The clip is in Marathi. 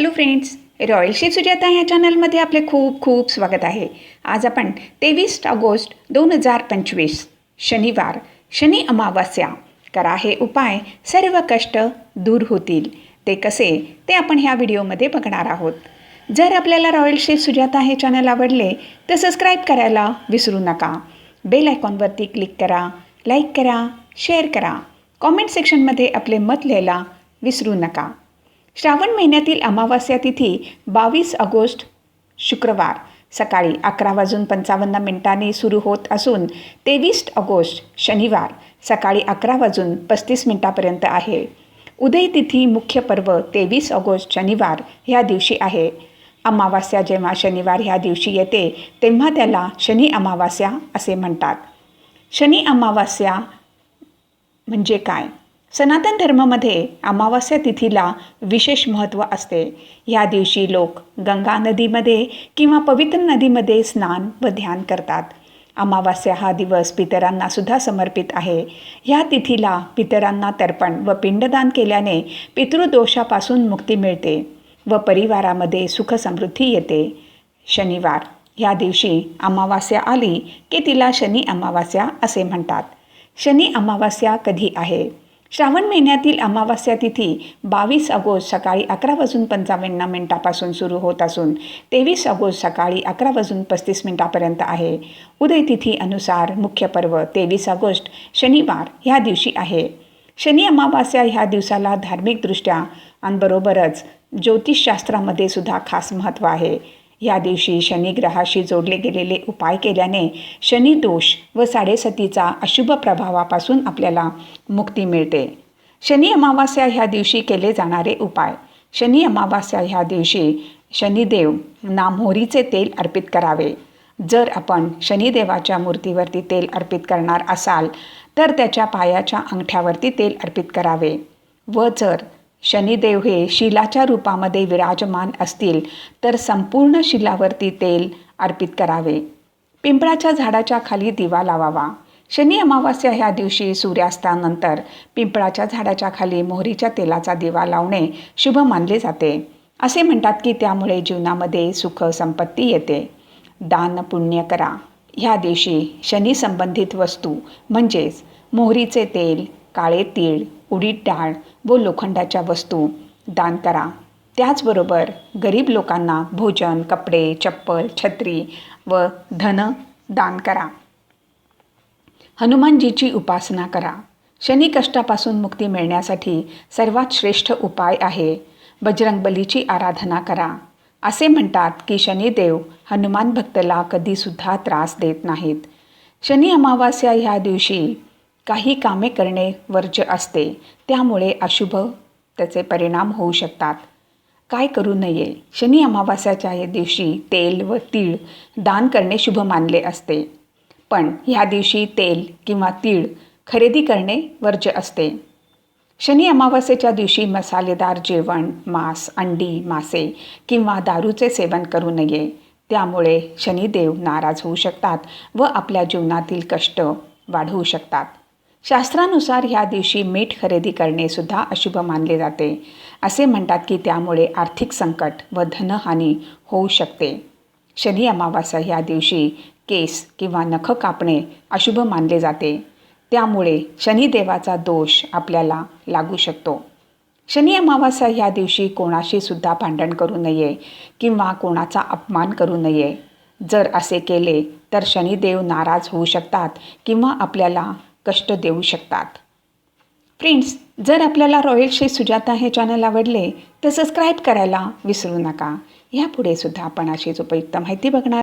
हॅलो फ्रेंड्स रॉयल सुजाता या चॅनलमध्ये आपले खूप खूप स्वागत आहे. आज आपण तेवीस ऑगस्ट दोन हजार पंचवीस शनिवार शनी अमावास्या. करा हे उपाय सर्व कष्ट दूर होतील. ते कसे? ते आपण ह्या व्हिडिओमध्ये बघणार आहोत. जर आपल्याला रॉयल शेफ सुजाता हे चॅनल आवडले तर सबस्क्राईब करायला विसरू नका. बेल आयकॉनवरती क्लिक करा लाईक करा शेअर करा. कॉमेंट सेक्शनमध्ये आपले मत लिहायला विसरू नका. श्रावण महिन्यातील अमावास्या तिथी बावीस ऑगस्ट शुक्रवार. सकाळी अकरा वाजून पंचावन्न मिनिटांनी सुरू होत असून तेवीस ऑगस्ट शनिवार सकाळी अकरा वाजून पस्तीस मिनिटापर्यंत आहे. उदय तिथी मुख्य पर्व तेवीस ऑगस्ट शनिवार ह्या दिवशी आहे. अमावास्या जेव्हा शनिवार ह्या दिवशी येते तेव्हा त्याला शनी अमावास्या असे म्हणतात. शनी अमावास्या म्हणजे काय? सनातन धर्मामध्ये अमावास्या तिथीला विशेष महत्त्व असते. या दिवशी लोक गंगा नदीमध्ये किंवा पवित्र नदीमध्ये स्नान व ध्यान करतात. अमावास्या हा दिवस पितरांना सुद्धा समर्पित आहे. या तिथीला पितरांना तर्पण व पिंडदान केल्याने पितृदोषापासून मुक्ती मिळते व परिवारामध्ये सुख समृद्धी येते. शनिवार या दिवशी अमावास्या आली की तिला शनी अमावास्या असे म्हणतात. शनी अमावास्या कधी आहे? श्रावण महिन्यातील अमावास्या तिथी बावीस ऑगस्ट सकाळी अकरा वाजून पंचावन्न मिनिटापासून सुरू होत असून तेवीस ऑगस्ट सकाळी अकरा वाजून पस्तीस मिनिटापर्यंत आहे. उदय तिथी अनुसार मुख्य पर्व तेवीस ऑगस्ट शनिवार ह्या दिवशी आहे. शनी अमावास्या ह्या दिवसाला धार्मिकदृष्ट्या आणि बरोबरच ज्योतिषशास्त्रामध्ये सुद्धा खास महत्त्व आहे. या दिवशी शनिग्रहाशी जोडले गेलेले उपाय केल्याने शनी दोष व साडेसतीचा अशुभ प्रभावापासून आपल्याला मुक्ती मिळते. शनी अमावास्या ह्या दिवशी केले जाणारे उपाय. शनी अमावास्या ह्या दिवशी शनिदेव ना मोहरीचे तेल अर्पित करावे. जर आपण शनिदेवाच्या मूर्तीवरती तेल अर्पित करणार असाल तर त्याच्या पायाच्या अंगठ्यावरती तेल अर्पित करावे. व जर शनिदेव हे शिलाच्या रूपामध्ये विराजमान असतील तर संपूर्ण शिलावरती तेल अर्पित करावे. पिंपळाच्या झाडाच्या खाली दिवा लावावा. शनी अमावास्या ह्या दिवशी सूर्यास्तानंतर पिंपळाच्या झाडाच्या खाली मोहरीच्या तेलाचा दिवा लावणे शुभ मानले जाते. असे म्हणतात की त्यामुळे जीवनामध्ये सुख संपत्ती येते. दान पुण्य करा. ह्या दिवशी शनी संबंधित वस्तू म्हणजेच मोहरीचे तेल काळे तीळ उडीद डाळ व लोखंडाच्या वस्तू दान करा. त्याचबरोबर गरीब लोकांना भोजन कपडे चप्पल छत्री व धन दान करा. हनुमानजीची उपासना करा. शनी कष्टापासून मुक्ती मिळण्यासाठी सर्वात श्रेष्ठ उपाय आहे बजरंगबलीची आराधना करा. असे म्हणतात की शनिदेव हनुमान भक्तला कधीसुद्धा त्रास देत नाहीत. शनी अमावास्या ह्या दिवशी काही कामे करणे वर्ज्य असते. त्यामुळे अशुभ त्याचे परिणाम होऊ शकतात. काय करू नये? शनी अमावास्याच्या या दिवशी तेल व तीळ दान करणे शुभ मानले असते. पण ह्या दिवशी तेल किंवा तीळ खरेदी करणे वर्ज्य असते. शनी अमावास्येच्या दिवशी मसालेदार जेवण मांस अंडी मासे किंवा दारूचे सेवन करू नये. त्यामुळे शनिदेव नाराज होऊ शकतात व आपल्या जीवनातील कष्ट वाढवू शकतात. शास्त्रानुसार ह्या दिवशी मीठ खरेदी करणेसुद्धा अशुभ मानले जाते. असे म्हणतात की त्यामुळे आर्थिक संकट व धनहानी होऊ शकते. शनी अमावास्या ह्या दिवशी केस किंवा नख कापणे अशुभ मानले जाते. त्यामुळे शनिदेवाचा दोष आपल्याला लागू शकतो. शनी अमावास्या ह्या दिवशी कोणाशी सुद्धा भांडण करू नये किंवा कोणाचा अपमान करू नये. जर असे केले तर शनिदेव नाराज होऊ शकतात किंवा आपल्याला कष्ट देऊ शकतात. फ्रेंड्स जर आपल्याला रॉयल श्री सुजाता हे चॅनल आवडले तर सबस्क्राईब करायला विसरू नका. यापुढे सुद्धा आपण अशीच उपयुक्त माहिती बघणार